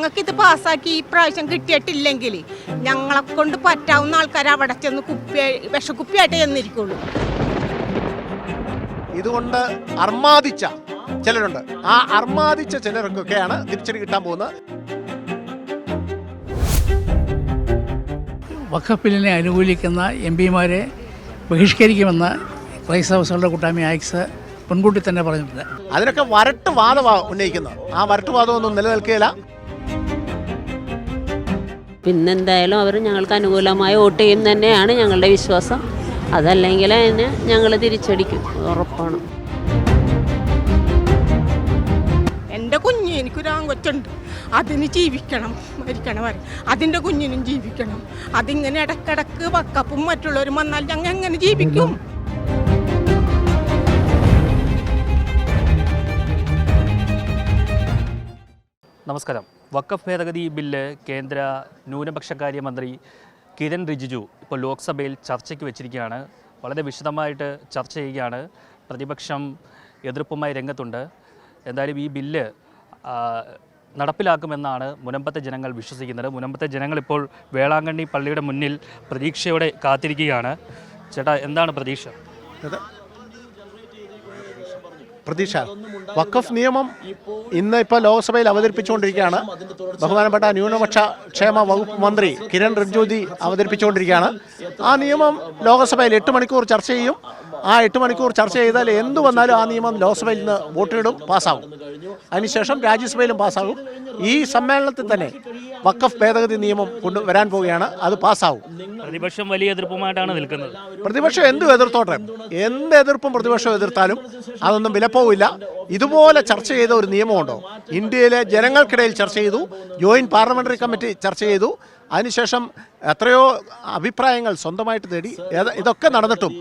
ഞങ്ങൾക്കിത് പാസ്സാക്കി ഈ പ്രാവശ്യം കിട്ടിയിട്ടില്ലെങ്കിൽ ഞങ്ങളെ കൊണ്ട് പറ്റാവുന്ന ആൾക്കാർ അവിടെ ചെന്ന് കുപ്പി വിഷക്കുപ്പിയായിട്ട് ചെന്നിരിക്കുള്ളൂ. ഇതുകൊണ്ട് അർമാദിച്ച ചിലരുണ്ട്. ആ അർമാദിച്ച ചിലർക്കൊക്കെയാണ് തിരിച്ചടി കിട്ടാൻ പോകുന്നത്. വഖഫിലിനെ അനുകൂലിക്കുന്ന എം പിമാരെ ബഹിഷ്കരിക്കുമെന്ന് ക്രൈസ്തവസുകളുടെ കൂട്ടായ്മ ആക്സ് മുൻകൂട്ടി തന്നെ പറഞ്ഞിട്ടുണ്ട്. അതിനൊക്കെ വരട്ട് വാദമാണ് ഉന്നയിക്കുന്നത്. ആ വരട്ട് വാദമൊന്നും നിലനിൽക്കുകയില്ല. പിന്നെന്തായാലും അവർ ഞങ്ങൾക്ക് അനുകൂലമായി വോട്ട് ചെയ്യും തന്നെയാണ് ഞങ്ങളുടെ വിശ്വാസം. അതല്ലെങ്കിൽ അതിനെ ഞങ്ങൾ തിരിച്ചടിക്കും. ഉറപ്പാണ്. എന്റെ കുഞ്ഞ് എനിക്കൊരു ആങ്കൊച്ചുണ്ട്. അതിന് ജീവിക്കണം മരിക്കണം വരെ അതിന്റെ കുഞ്ഞിനും ജീവിക്കണം. അതിങ്ങനെ ഇടക്കിടക്ക് വക്കപ്പും മറ്റുള്ളവരും വന്നാൽ ഞങ്ങൾ എങ്ങനെ ജീവിക്കും? നമസ്കാരം. വഖഫ് ഭേദഗതി ബില്ല് കേന്ദ്ര ന്യൂനപക്ഷകാര്യ മന്ത്രി കിരൺ റിജിജു ഇപ്പോൾ ലോക്സഭയിൽ ചർച്ചയ്ക്ക് വെച്ചിരിക്കുകയാണ്. വളരെ വിശദമായിട്ട് ചർച്ച ചെയ്യുകയാണ്. പ്രതിപക്ഷം എതിർപ്പുമായി രംഗത്തുണ്ട്. എന്തായാലും ഈ ബില്ല് നടപ്പിലാക്കുമെന്നാണ് മുനമ്പത്തെ ജനങ്ങൾ വിശ്വസിക്കുന്നത്. മുനമ്പത്തെ ജനങ്ങൾ ഇപ്പോൾ വേളാങ്കണ്ണി പള്ളിയുടെ മുന്നിൽ പ്രതീക്ഷയോടെ കാത്തിരിക്കുകയാണ്. ചേട്ടാ എന്താണ് പ്രതീക്ഷ? പ്രതീക്ഷ. വഖഫ് നിയമം ഇന്ന് ഇപ്പോൾ ലോക്സഭയിൽ അവതരിപ്പിച്ചുകൊണ്ടിരിക്കുകയാണ്. ബഹുമാനപ്പെട്ട ന്യൂനപക്ഷ ക്ഷേമ വകുപ്പ് മന്ത്രി കിരൺ റിജ്ജോതി അവതരിപ്പിച്ചുകൊണ്ടിരിക്കുകയാണ്. ആ നിയമം ലോക്സഭയിൽ എട്ട് മണിക്കൂർ ചർച്ച ചെയ്യും. ആ എട്ട് മണിക്കൂർ ചർച്ച ചെയ്താൽ എന്തു വന്നാലും ആ നിയമം ലോക്സഭയിൽ നിന്ന് വോട്ടിടും പാസ്സാവും. അതിനുശേഷം രാജ്യസഭയിലും പാസ്സാകും. ഈ സമ്മേളനത്തിൽ തന്നെ വഖഫ് ഭേദഗതി നിയമം കൊണ്ടുവരാൻ പോവുകയാണ്. അത് പാസ്സാവും. പ്രതിപക്ഷം വലിയ എതിർപ്പുമായിട്ടാണ് നിൽക്കുന്നത്. പ്രതിപക്ഷം എന്തും എതിർത്തോട്ടെ? എന്ത് എതിർപ്പും പ്രതിപക്ഷം എതിർത്താലും അതൊന്നും വിലപ്പോവില്ല. ഇതുപോലെ ചർച്ച ചെയ്ത ഒരു നിയമമുണ്ടോ? ഇന്ത്യയിലെ ജനങ്ങൾക്കിടയിൽ ചർച്ച ചെയ്തു. ജോയിന്റ് പാർലമെന്ററി കമ്മിറ്റി ചർച്ച ചെയ്തു. അതിനുശേഷം എത്രയോ അഭിപ്രായങ്ങൾ സ്വന്തമായിട്ട് തേടി ഇതൊക്കെ നടന്നിട്ടും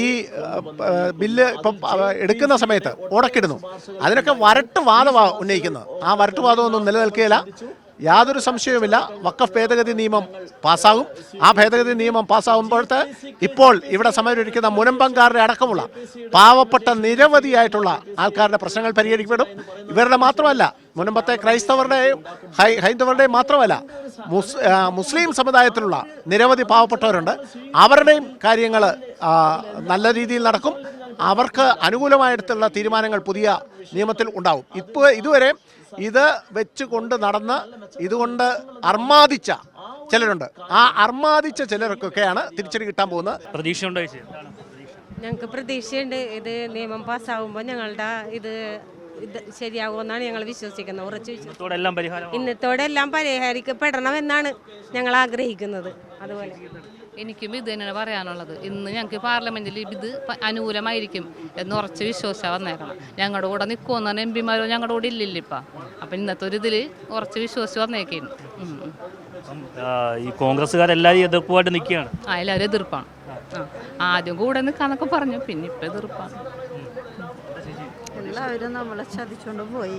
ഈ ബില്ല് ഇപ്പം എടുക്കുന്ന സമയത്ത് ഉടക്കിടുന്നു. അതിനൊക്കെ വരട്ട് വാദമാണ് ഉന്നയിക്കുന്നത്. ആ വരട്ട് വാദമൊന്നും നിലനിൽക്കുകയില്ല. യാതൊരു സംശയവുമില്ല. വക്കഫ് ഭേദഗതി നിയമം പാസ്സാകും. ആ ഭേദഗതി നിയമം പാസ്സാകുമ്പോഴത്തെ ഇപ്പോൾ ഇവിടെ സമരമൊരുക്കുന്ന മുനമ്പങ്കാരുടെ അടക്കമുള്ള പാവപ്പെട്ട നിരവധിയായിട്ടുള്ള ആൾക്കാരുടെ പ്രശ്നങ്ങൾ പരിഹരിക്കപ്പെടും. ഇവരുടെ മാത്രമല്ല മുനമ്പത്തെ ക്രൈസ്തവരുടെയും ഹൈ- ഹൈന്ദവരുടെയും മാത്രമല്ല മുസ് മുസ്ലിം സമുദായത്തിലുള്ള നിരവധി പാവപ്പെട്ടവരുണ്ട്. അവരുടെയും കാര്യങ്ങൾ നല്ല രീതിയിൽ നടക്കും. അവർക്ക് അനുകൂലമായിട്ടുള്ള തീരുമാനങ്ങൾ പുതിയ നിയമത്തിൽ ഉണ്ടാവും. ഇപ്പോൾ ഇതുവരെ ഇത് വെച്ചുകൊണ്ട് നടന്ന് ഇതുകൊണ്ട് അർമാദിച്ച ചിലരുണ്ട്. ആ അർമാദിച്ച ചിലർക്കൊക്കെയാണ് തിരിച്ചടി കിട്ടാൻ പോകുന്നത്. പ്രതീക്ഷയുണ്ടോ ഞങ്ങൾക്ക് പ്രതീക്ഷയുണ്ട്. ഇത് നിയമം പാസ്സാകുമ്പോൾ ഞങ്ങളുടെ ഇത് ഇത് ശരിയാകുമെന്നാണ് ഞങ്ങൾ വിശ്വസിക്കുന്നത്. ഉറച്ചു പരിഹാരം ഇന്നത്തോടെ എല്ലാം പരിഹരിക്കപ്പെടണമെന്നാണ് ഞങ്ങൾ ആഗ്രഹിക്കുന്നത്. അതുപോലെ. എനിക്കും ഇത് തന്നെയാണ് പറയാനുള്ളത്. ഇന്ന് ഞങ്ങൾക്ക് പാർലമെന്റിൽ ഇത് അനുകൂലമായിരിക്കും എന്ന് ഉറച്ച് വിശ്വസിച്ചാൽ വന്നേക്കണം. ഞങ്ങളുടെ കൂടെ നിൽക്കുമെന്ന് പറഞ്ഞാൽ എം പിമാരോ ഞങ്ങളുടെ കൂടെ ഇല്ലില്ല ഇപ്പം. അപ്പം ഇന്നത്തെ ഒരു ഇതിൽ ഉറച്ച് വിശ്വസിച്ച് വന്നേക്കും ഈ കോൺഗ്രസ്സുകാരെല്ലാവരും എതിർപ്പുമായിട്ട് നിൽക്കുകയാണ് ആ എല്ലാവരും എതിർപ്പാണ്. ആ ആദ്യം കൂടെ നിൽക്കാന്നൊക്കെ പറഞ്ഞു പിന്നെ ഇപ്പം എതിർപ്പാണ്. എല്ലാവരും നമ്മളെ ചതിച്ചുകൊണ്ട് പോയി.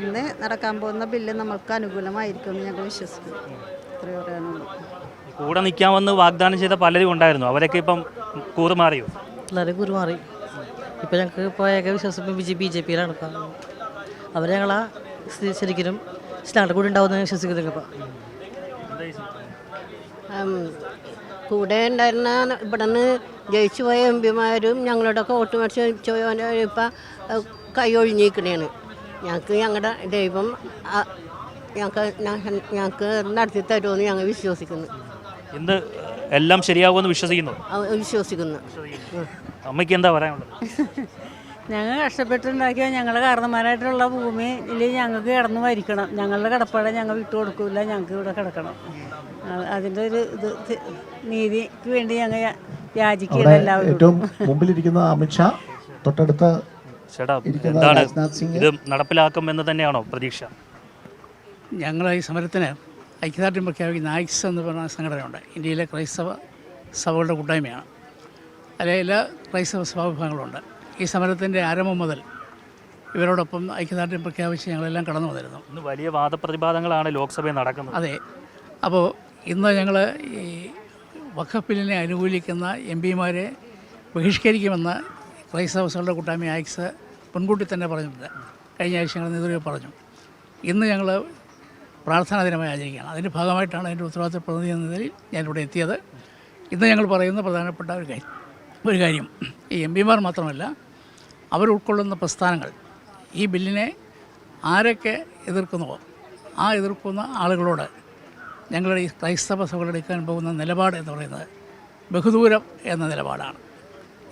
ഇന്ന് നടക്കാൻ പോകുന്ന ബില്ല് നമ്മൾക്ക് അനുകൂലമായിരിക്കുമെന്ന് ഞങ്ങൾ വിശ്വസിക്കുന്നു. ഇത്രയും പറയാനുള്ളൂ. കൂടെ നിൽക്കാമെന്ന് വാഗ്ദാനം ചെയ്ത പലരും ഉണ്ടായിരുന്നു. അവരൊക്കെ ഇപ്പം കൂറുമാറിയോ? എല്ലാവരും കൂറുമാറി. ഇപ്പം ഞങ്ങൾക്ക് ഇപ്പോൾ ഏക വിശ്വാസം ബി ജെ ബി ജെ പിയിലാണ് ഇപ്പം. അവർ ഞങ്ങളാ ശരിക്കും ഞങ്ങളുടെ കൂടെ ഉണ്ടാവുമെന്ന് വിശ്വസിക്കുന്നു ഇപ്പം. കൂടെ ഉണ്ടായിരുന്ന ഇവിടെ നിന്ന് ജയിച്ചു പോയ എം പിമാരും ഞങ്ങളുടെ ഒക്കെ വോട്ട് മേടിച്ച് ഇപ്പം കൈ ഒഴിഞ്ഞിരിക്കണേണ്. ഞങ്ങൾക്ക് ഞങ്ങളുടെ ദൈവം ഞങ്ങൾക്ക് ഞങ്ങൾക്ക് നടത്തി തരുമെന്ന് ഞങ്ങൾ വിശ്വസിക്കുന്നു. എന്ത് എല്ലാം ശരിയാകുമെന്ന് വിശ്വസിക്കുന്നു? വിശ്വസിക്കുന്നു. അമ്മയ്ക്ക് എന്താ പറയാനുള്ളത്? ഞങ്ങൾ കഷ്ടപ്പെട്ടുണ്ടാക്കിയ ഞങ്ങളുടെ കാരണന്മാരായിട്ടുള്ള ഭൂമിയിൽ ഞങ്ങൾക്ക് കിടന്ന് മരിക്കണം. ഞങ്ങളുടെ കിടപ്പാടെ ഞങ്ങൾ വിട്ടു കൊടുക്കില്ല ഞങ്ങൾക്ക് ഇവിടെ കിടക്കണം. അത് അതിന്റെ ഒരു ഇത് നീതിക്ക് വേണ്ടി ഞങ്ങൾ യാചിക്കുകയാണ് എല്ലാവരും ഏറ്റവും മുമ്പിലിരിക്കുന്ന അമിത്ഷാ തൊട്ടടുത്ത ചേട്ടാ എന്താണ് ഇത് നടപ്പിലാക്കും എന്ന് തന്നെയാണോ പ്രതീക്ഷ? ഞങ്ങൾ ഈ സമരത്തിന് ഐക്യദാർഢ്യം പ്രഖ്യാപിക്കുന്ന ആക്സ് എന്ന് പറയുന്ന സംഘടനയുണ്ട്. ഇന്ത്യയിലെ ക്രൈസ്തവ സഭകളുടെ കൂട്ടായ്മയാണ്. അതിലെ എല്ലാ ക്രൈസ്തവ സഭാവിഭാഗങ്ങളുണ്ട് ഈ സമരത്തിന്റെ ആരംഭം മുതൽ ഇവരോടൊപ്പം ഐക്യദാർഢ്യം പ്രഖ്യാപിച്ച് ഞങ്ങളെല്ലാം കടന്നു വന്നിരുന്നു. ഇന്ന് വലിയ വാദപ്രതിവാദങ്ങളാണ് ലോക്സഭയിൽ നടക്കുന്നത്. അതെ. അപ്പോൾ ഇന്ന് ഞങ്ങൾ ഈ വഖഫിലിനെ അനുകൂലിക്കുന്ന എം പിമാരെ ബഹിഷ്കരിക്കുമെന്ന് ക്രൈസ്തവ സഭകളുടെ കൂട്ടായ്മ ഐക്സ് മുൻകൂട്ടി തന്നെ പറഞ്ഞിട്ടുണ്ട്. കഴിഞ്ഞ ആഴ്ച ഞങ്ങൾ നേതൃത്വം പറഞ്ഞു. ഇന്ന് ഞങ്ങൾ പ്രാർത്ഥനാ ദിനമായി ആചരിക്കുകയാണ്. അതിന്റെ ഭാഗമായിട്ടാണ് അതിന്റെ ഉത്തരവാദിത്ത പ്രതിനിധി എന്ന നിലയിൽ ഞാനിവിടെ എത്തിയത്. ഇന്ന് ഞങ്ങൾ പറയുന്ന പ്രധാനപ്പെട്ട ഒരു കാര്യം. ഒരു കാര്യം. ഈ എം പിമാർ മാത്രമല്ല അവർ ഉൾക്കൊള്ളുന്ന പ്രസ്ഥാനങ്ങൾ ഈ ബില്ലിനെ ആരൊക്കെ എതിർക്കുന്നുവോ ആ എതിർക്കുന്ന ആളുകളോട് ഞങ്ങളുടെ ഈ ക്രൈസ്തവ സഭകളെടുക്കാൻ പോകുന്ന നിലപാട് എന്ന് പറയുന്നത് ബഹുദൂരം എന്ന നിലപാടാണ്.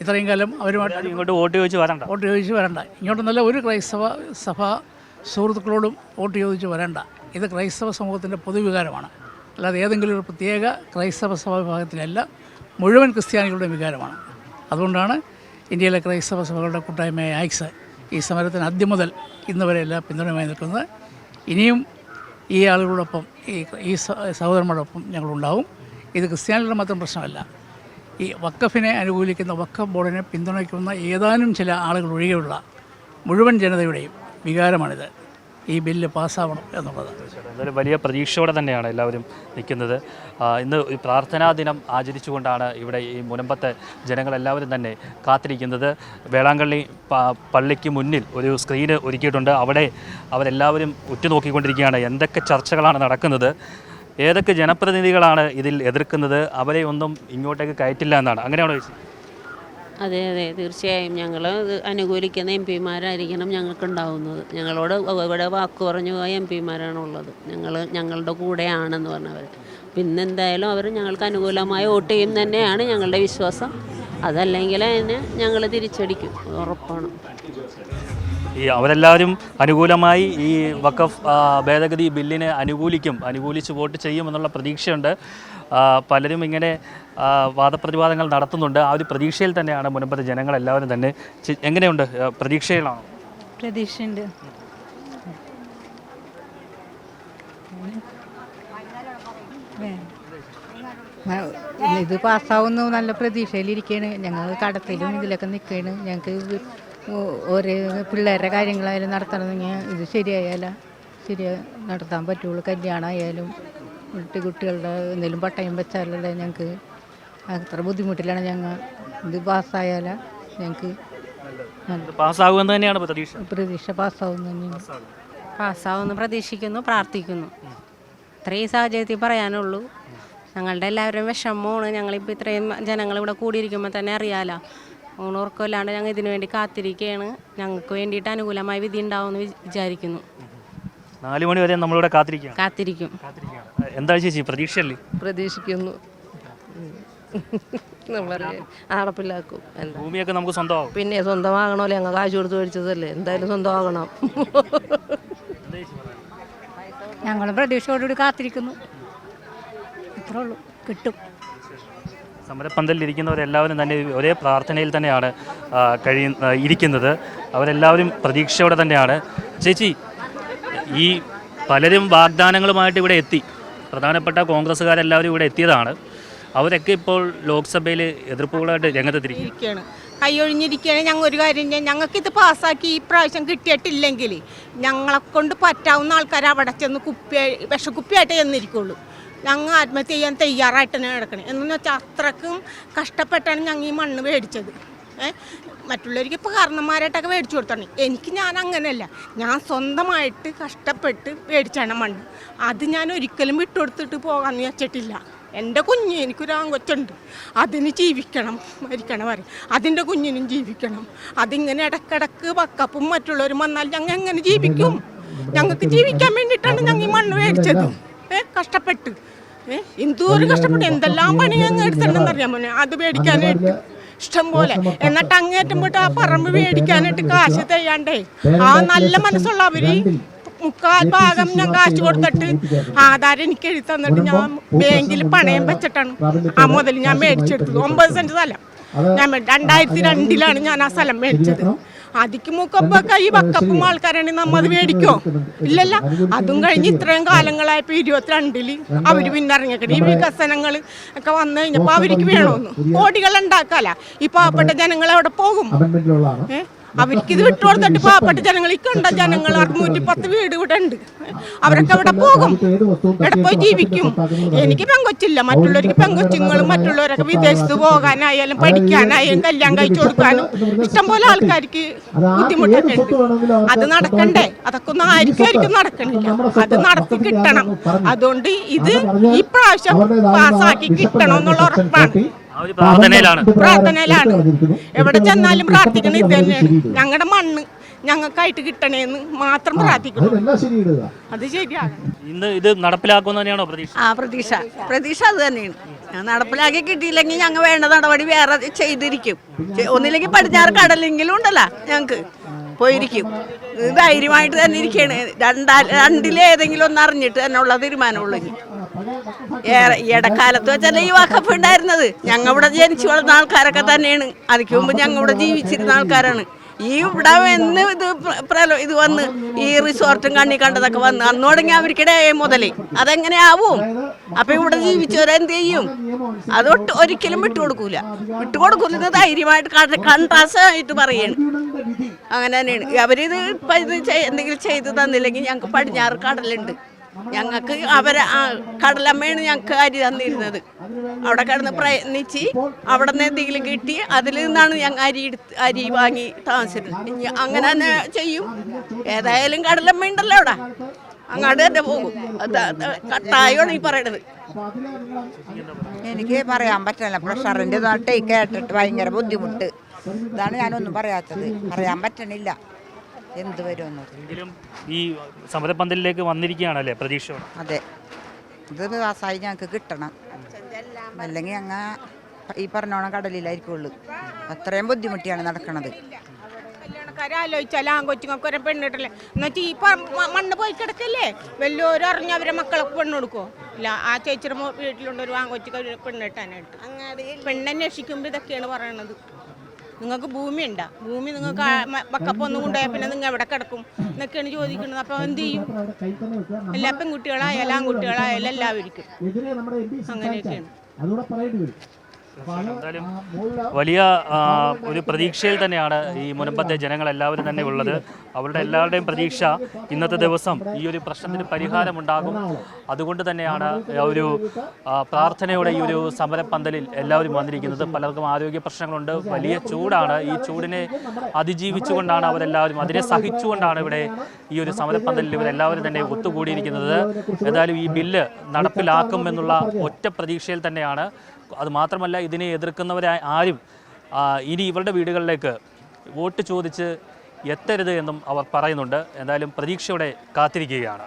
ഇത്രയും കാലം അവരുമായിട്ട് ഇങ്ങോട്ട് വോട്ട് ചോദിച്ച് വരണ്ട. വോട്ട് ചോദിച്ച് വരണ്ട. ഇങ്ങോട്ടൊന്നല്ല ഒരു ക്രൈസ്തവ സഭ സുഹൃത്തുക്കളോടും വോട്ട് ചോദിച്ച് വരണ്ട. ഇത് ക്രൈസ്തവ സമൂഹത്തിന്റെ പൊതുവികാരമാണ്. അല്ലാതെ ഏതെങ്കിലും ഒരു പ്രത്യേക ക്രൈസ്തവ സഭാ വിഭാഗത്തിലല്ല മുഴുവൻ ക്രിസ്ത്യാനികളുടെ വികാരമാണ്. അതുകൊണ്ടാണ് ഇന്ത്യയിലെ ക്രൈസ്തവ സഭകളുടെ കൂട്ടായ്മയായ ആക്സ് ഈ സമരത്തിന് ആദ്യം മുതൽ ഇന്ന് വരെ പിന്തുണയുമായി നിൽക്കുന്നത്. ഇനിയും ഈ ആളുകളോടൊപ്പം ഈ ഈ സഹോദരന്മാരോടൊപ്പം ഞങ്ങളുണ്ടാവും. ഇത് ക്രിസ്ത്യാനികളുടെ മാത്രം പ്രശ്നമല്ല. ഈ വക്കഫിനെ അനുകൂലിക്കുന്ന വക്കഫ് ബോർഡിനെ പിന്തുണയ്ക്കുന്ന ഏതാനും ചില ആളുകൾ ഒഴികെയുള്ള മുഴുവൻ ജനതയുടെയും വികാരമാണിത്. ഈ ബില്ല് പാസ്സാവണം എന്നുള്ളത്. എന്തായാലും വലിയ പ്രതീക്ഷയോടെ തന്നെയാണ് എല്ലാവരും നിൽക്കുന്നത്. ഇന്ന് ഈ പ്രാർത്ഥനാ ദിനം ആചരിച്ചുകൊണ്ടാണ് ഇവിടെ ഈ മുനമ്പത്തെ ജനങ്ങളെല്ലാവരും തന്നെ കാത്തിരിക്കുന്നത്. വേളാങ്കണ്ണി പള്ളിക്ക് മുന്നിൽ ഒരു സ്ക്രീന് ഒരുക്കിയിട്ടുണ്ട്. അവിടെ അവരെല്ലാവരും ഉറ്റുനോക്കിക്കൊണ്ടിരിക്കുകയാണ്. എന്തൊക്കെ ചർച്ചകളാണ് നടക്കുന്നത്? ഏതൊക്കെ ജനപ്രതിനിധികളാണ് ഇതിൽ എതിർക്കുന്നത്? അവരെ ഒന്നും ഇങ്ങോട്ടേക്ക് കയറ്റില്ല എന്നാണ്. അങ്ങനെയാണോ ചേച്ചി? അതെ അതെ. തീർച്ചയായും ഞങ്ങൾ അനുകൂലിക്കുന്ന എം പിമാരായിരിക്കണം ഞങ്ങൾക്കുണ്ടാവുന്നത്. ഞങ്ങളോട് ഇവിടെ വാക്ക് പറഞ്ഞു പോയ എം പിമാരാണുള്ളത്. ഞങ്ങൾ ഞങ്ങളുടെ കൂടെയാണെന്ന് പറഞ്ഞവർ പിന്നെ എന്തായാലും അവർ ഞങ്ങൾക്ക് അനുകൂലമായി വോട്ട് ചെയ്യും തന്നെയാണ് ഞങ്ങളുടെ വിശ്വാസം. അതല്ലെങ്കിൽ അതിനെ ഞങ്ങൾ തിരിച്ചടിക്കും. ഉറപ്പാണ്. ഈ അവരെല്ലാവരും അനുകൂലമായി ഈ വഖഫ് ഭേദഗതി ബില്ലിനെ അനുകൂലിക്കും അനുകൂലിച്ച് വോട്ട് ചെയ്യുമെന്നുള്ള പ്രതീക്ഷയുണ്ട്. പലരും ഇങ്ങനെ വാദപ്രതിവാദങ്ങൾ നടത്തുന്നുണ്ട്. ആ ഒരു പ്രതീക്ഷയിൽ തന്നെയാണ് മുൻപത്തെ ജനങ്ങളെല്ലാവരും തന്നെ എങ്ങനെയുണ്ട്? പ്രതീക്ഷയിലാണ്? പ്രതീക്ഷയുണ്ട്. ഇത് പാസ്സാവുന്നു നല്ല പ്രതീക്ഷയിലിരിക്കുകയാണ് ഞങ്ങൾ കടത്തിലും ഇതിലൊക്കെ നിൽക്കുകയാണ് ഞങ്ങൾക്ക് ഇത് ഓരോ പിള്ളേരുടെ കാര്യങ്ങളായാലും നടത്തണമെങ്കിൽ ഇത് ശരിയായാല ശരിയാ നടത്താൻ പറ്റുള്ളൂ. കല്യാണമായാലും വീട്ടിൽ കുട്ടികളുടെ എന്തെങ്കിലും പട്ടയം വെച്ചാലല്ലേ ഞങ്ങൾക്ക് അത്ര ബുദ്ധിമുട്ടിലാണ് ഞങ്ങൾ ഇത് പാസ്സായാല ഞങ്ങൾക്ക് പാസ്സാകുമെന്ന് തന്നെയാണ് പ്രതീക്ഷ. പ്രതീക്ഷ പാസ്സാവുന്നു തന്നെയാണ്. പാസ്സാവുമെന്ന് പ്രതീക്ഷിക്കുന്നു പ്രാർത്ഥിക്കുന്നു. ഇത്രയും സാഹചര്യത്തിൽ പറയാനുള്ളൂ. ഞങ്ങളുടെ എല്ലാവരും വിഷമമാണ്. ഞങ്ങളിപ്പോൾ ഇത്രയും ജനങ്ങൾ ഇവിടെ കൂടിയിരിക്കുമ്പോൾ തന്നെ അറിയാലോ. ഊണുറക്കമില്ലാണ്ട് ഞങ്ങൾ ഇതിനു വേണ്ടി കാത്തിരിക്കുകയാണ്. ഞങ്ങൾക്ക് വേണ്ടിയിട്ട് അനുകൂലമായ വിധി ഉണ്ടാവുമെന്ന് വിചാരിക്കുന്നു. നാല് മണി വരെ നമ്മളിവിടെ കാത്തിരിക്കുകയാണ്. കാത്തിരിക്കും. കാത്തിരിക്കുകയാണ്. എന്താ ചേച്ചി പ്രതീക്ഷയല്ലേ? പ്രതീക്ഷിക്കുന്നു. അടപ്പിലാക്കും ഭൂമിയൊക്കെ നമുക്ക് സ്വന്തമാവും. പിന്നെ സ്വന്തമാകണമല്ലോ ഞങ്ങൾ കാശ് കൊടുത്ത് മേടിച്ചതല്ലേ? എന്തായാലും സ്വന്തമാകണം. ഞങ്ങൾ പ്രതീക്ഷയോടുകൂടി കാത്തിരിക്കുന്നു. ഇത്രേ ഉള്ളൂ. കിട്ടും. സമരപ്പന്തലിരിക്കുന്നവരെല്ലാവരും തന്നെ ഒരേ പ്രാർത്ഥനയിൽ തന്നെയാണ് കഴിയുന്ന ഇരിക്കുന്നത്. അവരെല്ലാവരും പ്രതീക്ഷയോടെ തന്നെയാണ്. ചേച്ചി ഈ പലരും വാഗ്ദാനങ്ങളുമായിട്ട് ഇവിടെ എത്തി. പ്രധാനപ്പെട്ട കോൺഗ്രസ്സുകാരെല്ലാവരും ഇവിടെ എത്തിയതാണ്. അവരൊക്കെ ഇപ്പോൾ ലോക്സഭയിൽ എതിർപ്പുകളായിട്ട് രംഗത്തെത്തിരിക്കുകയാണ് കൈയൊഴിഞ്ഞിരിക്കുകയാണ്. ഞങ്ങൾ ഒരു കാര്യം ഞങ്ങൾക്ക് ഞങ്ങൾക്കിത് പാസ്സാക്കി ഈ പ്രാവശ്യം കിട്ടിയിട്ടില്ലെങ്കിൽ ഞങ്ങളെ കൊണ്ട് പറ്റാവുന്ന ആൾക്കാർ അവിടെ ചെന്ന് കുപ്പി വിഷക്കുപ്പിയായിട്ട് ചെന്നിരിക്കുള്ളൂ. ഞങ്ങൾ ആത്മഹത്യ ചെയ്യാൻ തയ്യാറായിട്ട് തന്നെ കിടക്കണേ എന്നു വെച്ചാൽ അത്രക്കും കഷ്ടപ്പെട്ടാണ് ഞങ്ങൾ ഈ മണ്ണ് മേടിച്ചത്. മറ്റുള്ളവർക്ക് ഇപ്പോൾ കാരണന്മാരായിട്ടൊക്കെ മേടിച്ചു കൊടുത്താണ് എനിക്ക് ഞാൻ അങ്ങനെയല്ല. ഞാൻ സ്വന്തമായിട്ട് കഷ്ടപ്പെട്ട് മേടിച്ചാണ് മണ്ണ്. അത് ഞാൻ ഒരിക്കലും വിട്ടുകൊടുത്തിട്ട് പോകാമെന്ന് വെച്ചിട്ടില്ല. എന്റെ കുഞ്ഞ് എനിക്കൊരു ആങ്കൊച്ചുണ്ട്. അതിന് ജീവിക്കണം മരിക്കണം പറയും. അതിന്റെ കുഞ്ഞിനും ജീവിക്കണം. അതിങ്ങനെ ഇടക്കിടക്ക് വക്കപ്പും മറ്റുള്ളവരും വന്നാൽ ഞങ്ങൾ എങ്ങനെ ജീവിക്കും? ഞങ്ങൾക്ക് ജീവിക്കാൻ വേണ്ടിയിട്ടാണ് ഞങ്ങൾ ഈ മണ്ണ് മേടിച്ചത്. ഏ? കഷ്ടപ്പെട്ട്. ഏ? എന്തോരം കഷ്ടപ്പെട്ട്. എന്തെല്ലാം പണി ഞങ്ങൾ എടുത്തിട്ടുണ്ടെന്ന് അറിയാൻ മോനെ അത് മേടിക്കാനായിട്ട്. ഇഷ്ടം പോലെ. എന്നിട്ട് അങ്ങേറ്റം പോയിട്ട് ആ പറമ്പ് മേടിക്കാനായിട്ട് കാശ് തയ്യാണ്ടേ. ആ നല്ല മനസ്സുള്ള അവർ മുക്കാൽ ഭാഗം ഞാൻ കാശ് കൊടുത്തിട്ട് ആധാരം എനിക്ക് എഴുതി തന്നിട്ട് ഞാൻ ബാങ്കിൽ പണയം വെച്ചിട്ടാണ്. ആ മുതൽ ഞാൻ മേടിച്ചെടുത്തത്. ഒമ്പത് സെന്റ് സ്ഥലം. ഞാൻ രണ്ടായിരത്തി രണ്ടിലാണ് ഞാൻ ആ സ്ഥലം മേടിച്ചത്. അതിക്ക് മുക്കപ്പൊക്കെ ഈ വക്കപ്പും ആൾക്കാരാണെങ്കിൽ നമ്മൾ അത് മേടിക്കോ? ഇല്ലല്ല അതും കഴിഞ്ഞ് ഇത്രയും കാലങ്ങളായപ്പോ ഇരുപത്തിരണ്ടിൽ അവർ പിന്നെ ഇറങ്ങിക്കണേ ഈ വികസനങ്ങൾ ഒക്കെ വന്നു കഴിഞ്ഞപ്പോ അവർക്ക് വേണമെന്ന് കോടികൾ ഉണ്ടാക്കാല. ഈ പാവപ്പെട്ട ജനങ്ങൾ അവിടെ പോകും? അവർക്ക് ഇത് വിട്ടുകൊടുത്തിട്ട് പാവപ്പെട്ട ജനങ്ങൾ ഈ കണ്ട ജനങ്ങൾ അറുന്നൂറ്റി പത്ത് വീട് ഇവിടെ ഉണ്ട്. അവരൊക്കെ അവിടെ പോകും. ഇവിടെ പോയി ജീവിക്കും. എനിക്ക് പെങ്കൊച്ചില്ല. മറ്റുള്ളവർക്ക് പെങ്കൊച്ചുങ്ങളും മറ്റുള്ളവരൊക്കെ വിദേശത്ത് പോകാനായാലും പഠിക്കാനായാലും കല്യാണം കഴിച്ചു കൊടുക്കാനും ഇഷ്ടംപോലെ ആൾക്കാർക്ക് ബുദ്ധിമുട്ടൊക്കെ ഉണ്ട്. അത് നടക്കണ്ടേ? അതൊക്കെ ഒന്നും ആയിരിക്കും നടക്കണില്ല. അത് നടത്തി കിട്ടണം. അതുകൊണ്ട് ഇത് ഈ പ്രാവശ്യം പാസ്സാക്കി കിട്ടണം എന്നുള്ള ഉറപ്പാണ്. പ്രാർത്ഥനയിലാണ്. പ്രാർത്ഥനയിലാണ്. എവിടെ ചെന്നാലും പ്രാർത്ഥിക്കണം ഇത് തന്നെയാണ് ഞങ്ങളുടെ മണ്ണ് ഞങ്ങൾക്കായിട്ട് കിട്ടണേന്ന് മാത്രം പ്രാർത്ഥിക്കണം അത് ശരിയാണ്. ഇന്ന് ഇത് നടപ്പിലാക്കുന്ന തന്നെയാണോ പ്രതീക്ഷ? ആ പ്രതീക്ഷ. പ്രതീക്ഷ അത് തന്നെയാണ്. ഞാൻ നടപ്പിലാക്കി കിട്ടിയില്ലെങ്കിൽ ഞങ്ങൾ വേണ്ട നടപടി വേറെ ചെയ്തിരിക്കും. ഒന്നില്ലെങ്കിൽ പടിഞ്ഞാറ് കടലെങ്കിലും ഉണ്ടല്ലോ ഞങ്ങൾക്ക് പോയിരിക്കും. ഇത് ധൈര്യമായിട്ട് തന്നെ ഇരിക്കുകയാണ് രണ്ടാ രണ്ടിലേതെങ്കിലും ഒന്ന് അറിഞ്ഞിട്ട് തന്നെ ഉള്ള തീരുമാനമുള്ളൂ ഇനി. ഏറെ ഈ ഇടക്കാലത്ത് വെച്ചല്ല ഈ വാക്കപ്പ് ഉണ്ടായിരുന്നത്. ഞങ്ങൾ ഇവിടെ ജനിച്ചു വളർന്ന ആൾക്കാരൊക്കെ തന്നെയാണ്. അതിക്ക് മുമ്പ് ഞങ്ങൾ ഇവിടെ ജീവിച്ചിരുന്ന ആൾക്കാരാണ്. ഈ ഇവിടെ എന്ന് ഇത് പ്രലോ ഇത് വന്ന് ഈ റിസോർട്ടും കണ്ണി കണ്ടതൊക്കെ വന്ന് അന്ന് തുടങ്ങി അവർക്കിടെ മുതലേ. അതെങ്ങനെ ആവും അപ്പൊ ഇവിടെ ജീവിച്ചവരെന്ത് ചെയ്യും? അതൊട്ട് ഒരിക്കലും വിട്ടുകൊടുക്കൂല വിട്ടുകൊടുക്കൂല ധൈര്യമായിട്ട് കണ്ടാസായിട്ട് പറയാണ്. അങ്ങനെ തന്നെയാണ്. അവരിത് എന്തെങ്കിലും ചെയ്തു തന്നില്ലെങ്കിൽ ഞങ്ങൾക്ക് പടിഞ്ഞാറ് കടലുണ്ട്. ഞങ്ങൾക്ക് അവരെ കടലമ്മയാണ് ഞങ്ങൾക്ക് അരി തന്നിരുന്നത്. അവിടെ കിടന്ന് പ്രയത്നിച്ച് അവിടെ നിന്ന് എന്തെങ്കിലും കിട്ടി അതിൽ നിന്നാണ് ഞങ്ങൾ അരി എടുത്ത് അരി വാങ്ങി താമസിച്ചത്. അങ്ങനെ തന്നെ ചെയ്യും. ഏതായാലും കടലമ്മ ഉണ്ടല്ലോ അവിടെ. അങ്ങോട്ട് തന്നെ പോകും. കട്ടായോണ് ഈ പറയണത്. എനിക്ക് പറയാൻ പറ്റില്ല പ്രഷറിന്റെ തൊട്ടേ കേട്ടിട്ട് ഭയങ്കര ബുദ്ധിമുട്ട്. ഇതാണ് ഞാനൊന്നും പറയാത്തത്. പറയാൻ പറ്റണില്ല. എന്ത് വരുമെന്ന് എങ്കിലും ഈ സമരപ്പന്തലിലേക്ക് വന്നിരിക്കുകയാണല്ലേ പ്രതീക്ഷ? അതെ. ഇത് പാസ്സായി ഞങ്ങൾക്ക് കിട്ടണം. അല്ലെങ്കിൽ അങ്ങ ഈ പറഞ്ഞോണം കടലിലായിരിക്കുള്ളൂ. അത്രയും ബുദ്ധിമുട്ടിയാണ് നടക്കണത്. കല്യാണക്കാരെ ആലോചിച്ചാൽ ആൺകൊച്ചുങ്ങൾക്ക് ഒരു പെണ്ണിട്ടല്ലേ എന്നുവെച്ചാൽ ഈ മണ്ണ് പോയി കിടക്കല്ലേ? വലിയവരും അറിഞ്ഞ അവരെ മക്കളൊക്കെ പെണ്ണ് കൊടുക്കുമോ ഇല്ല ആ ചേച്ചിയുടെ വീട്ടിലുണ്ടൊരു ആ കൊച്ചു പെണ്ണിട്ടാനായിട്ട് പെണ്ണന്വേഷിക്കുമ്പോൾ ഇതൊക്കെയാണ് പറയണത്. നിങ്ങൾക്ക് ഭൂമി ഉണ്ടാ ഭൂമി നിങ്ങൾക്ക് വക്കപ്പ് ഒന്നും കൊണ്ടുപോയാൽ പിന്നെ നിങ്ങൾ എവിടെ കിടക്കും എന്നൊക്കെയാണ് ചോദിക്കുന്നത്. അപ്പോൾ എന്ത് ചെയ്യും? എല്ലാ പെൺകുട്ടികളായാലും ആൺകുട്ടികളായാലും എല്ലാവർക്കും അങ്ങനെയൊക്കെയാണ്. എന്തായാലും വലിയ ഒരു പ്രതീക്ഷയിൽ തന്നെയാണ് ഈ മുനമ്പത്തെ ജനങ്ങൾ എല്ലാവരും തന്നെ ഉള്ളത്. അവരുടെ എല്ലാവരുടെയും പ്രതീക്ഷ ഇന്നത്തെ ദിവസം ഈ ഒരു പ്രശ്നത്തിന് പരിഹാരമുണ്ടാകും. അതുകൊണ്ട് തന്നെയാണ് ഒരു പ്രാർത്ഥനയുടെ ഈ ഒരു സമരപ്പന്തലിൽ എല്ലാവരും വന്നിരിക്കുന്നത്. പലർക്കും ആരോഗ്യ പ്രശ്നങ്ങളുണ്ട്. വലിയ ചൂടാണ്. ഈ ചൂടിനെ അതിജീവിച്ചുകൊണ്ടാണ് അവരെല്ലാവരും അതിനെ സഹിച്ചുകൊണ്ടാണ് ഇവിടെ ഈ ഒരു സമരപ്പന്തലിൽ ഇവരെല്ലാവരും തന്നെ ഒത്തുകൂടിയിരിക്കുന്നത്. എന്തായാലും ഈ ബില്ല് നടപ്പിലാക്കും എന്നുള്ള ഒറ്റ പ്രതീക്ഷയിൽ തന്നെയാണ് അത് മാത്രമല്ല ഇതിനെ എതിർക്കുന്നവരായ ആരും ഇനി ഇവരുടെ വീടുകളിലേക്ക് വോട്ട് ചോദിച്ച് എത്തരുത് എന്നും അവർ പറയുന്നുണ്ട്. എന്തായാലും പ്രതീക്ഷയോടെ കാത്തിരിക്കുകയാണ്.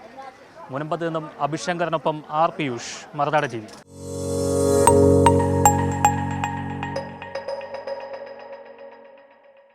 മുനമ്പത്ത് നിന്നും അഭിശങ്കറിനൊപ്പം R Piyush Marunad T V.